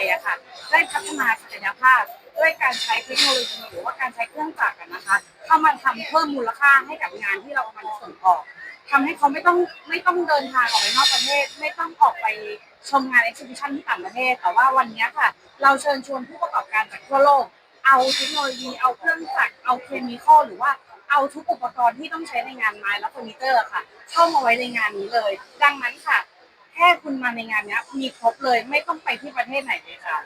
ยอะค่ะ ได้พัฒนาศักยภาพด้วยการใช้เทคโนโลยีหรือว่าการใช้เครื่องจักรนะคะเข้ามาทำเพิ่มมูลค่าให้กับงานที่เรากำลังส่งออกทำให้เขาไม่ต้องไม่ต้องเดินทางออกไปนอกประเทศ ไม่ต้องออกไปชมงานเอ็กซิบิชันที่ต่างประเทศ แต่ว่าวันนี้ค่ะ เราเชิญชวนผู้ประกอบการจากทั่วโลก เอาเทคโนโลยี เอาเครื่องจักร เอาเคมีคอลหรือว่าเอาทุกอุปกรณ์ที่ต้องใช้ในงานไม้และเฟอร์นิเจอร์ค่ะ เข้ามาไว้ในงานนี้เลย ดังนั้นค่ะ ค่คุณมาในงานเนี้ยมีครบเลยไม่ต้องไปที่ประเทศไหนเลยค่ะ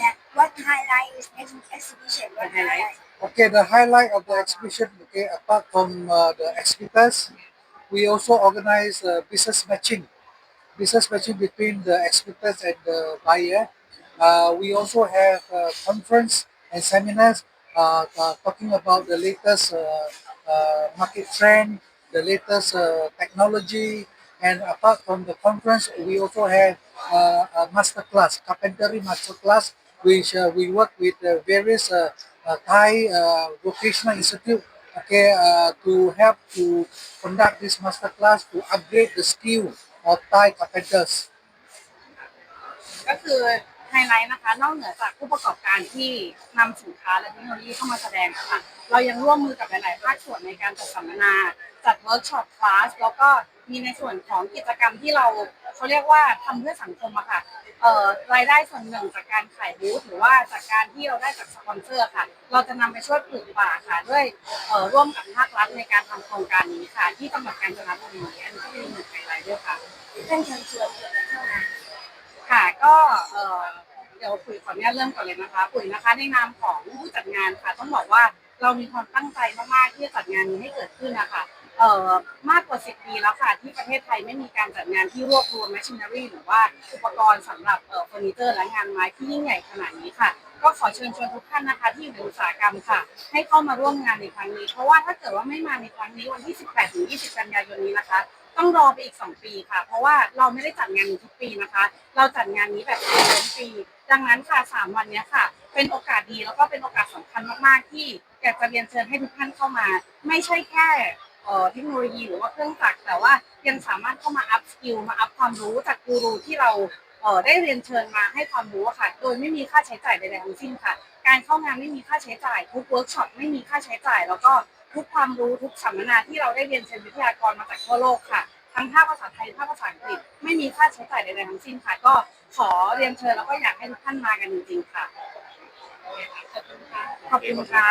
Yeah. What highlight is next exhibition? What highlight? Okay, the highlight of the exhibition, okay, apart from uh, the exhibitors, we also organize uh, business matching, business matching between the exhibitors and the buyer. Uh, we also have uh, conference and seminars uh, uh, talking about the latest uh, uh, market trend, the latest uh, technology, and apart from the conference, we also have uh, a master class, carpentry master class, which uh, we work with uh, various uh, uh, Thai uh, vocational institute, okay, uh, to help to conduct this master class to upgrade the skill of Thai carpenters. ก็คือ ไฮไลท์นะคะ นอกเหนือจากผู้ประกอบการที่นำสินค้าและเทคโนโลยีเข้ามาแสดงอะค่ะเรายังร่วมมือกับหลาย ๆ ภาคส่วนในการจัดสัมมนา จัดเวิร์กช็อปคลาสแล้วก็มีในส่วนของกิจกรรมที่เราเขาเรียกว่าทำเพื่อสังคมอะค่ะเอ่อรายได้ส่วนหนึ่งจากการขายบูธหรือว่าจากการที่เราได้จากสปอนเซอร์ค่ะ เราจะนำไปช่วยปลูกป่าค่ะด้วยเอ่อร่วมกับภาครัฐในการทำโครงการนี้ค่ะ ที่จังหวัดกาญจนบุรีอันนี้ก็เป็นหนึ่งไฮไลท์ด้วยค่ะ ท่านเชิญชวน ก็เอ่อเดี๋ยวปุ๋ยขออนุญาตเริ่มก่อนเลยนะคะปุ๋ยนะคะในนามของผู้จัดงานค่ะ ต้องบอกว่าเรามีความตั้งใจมากๆที่จะจัดงานนี้ให้เกิดขึ้นนะคะเอ่อมากกว่า10ปีแล้วค่ะที่ประเทศไทยไม่มีการจัดงานที่รวบรวม machinery หรือว่าอุปกรณ์สำหรับเอ่อเฟอร์นิเจอร์และงานไม้ที่ยิ่งใหญ่ขนาดนี้ค่ะ ก็ขอเชิญชวนทุกท่านนะคะ ที่อยู่ในอุตสาหกรรมค่ะ ให้เข้ามาร่วมงานในครั้งนี้ เพราะว่าถ้าเกิดว่าไม่มาในครั้งนี้วันที่ 18ถึง20 กันยายนนี้นะคะ ต้องรอไปอีก2ปีค่ะ เพราะว่าเราไม่ได้จัดงานนี้ทุกปีนะคะ เราจัดงานนี้แบบปีเว้นปี ดังนั้นค่ะ3วันเนี้ยค่ะ เป็นโอกาสดีแล้วก็เป็นโอกาสสำคัญมากๆที่อยากจะเรียนเชิญให้ทุกท่านเข้ามา ไม่ใช่แค่เอ่อเทคโนโลยีหรือว่าเครื่องจักรแต่ว่ายังสามารถเข้ามาอัพสกิลมาอัพความรู้จากกูรูที่เราเอ่อได้เรียนเชิญมาให้ความรู้อะค่ะ โดยไม่มีค่าใช้จ่ายใดๆทั้งสิ้นค่ะ การเข้างานไม่มีค่าใช้จ่ายทุกเวิร์กช็อปไม่มีค่าใช้จ่าย แล้วก็ ทุกความรู้ทุกสัมมนาที่เราได้เรียนเชิญวิทยากรมาจากทั่วโลกค่ะ ทั้งภาคภาษาไทยภาคภาษาอังกฤษไม่มีค่าใช้จ่ายใดๆทั้งสิ้นค่ะ ก็ขอเรียนเชิญแล้วก็อยากให้ทุกท่านมากันจริงๆค่ะ ขอบคุณค่ะ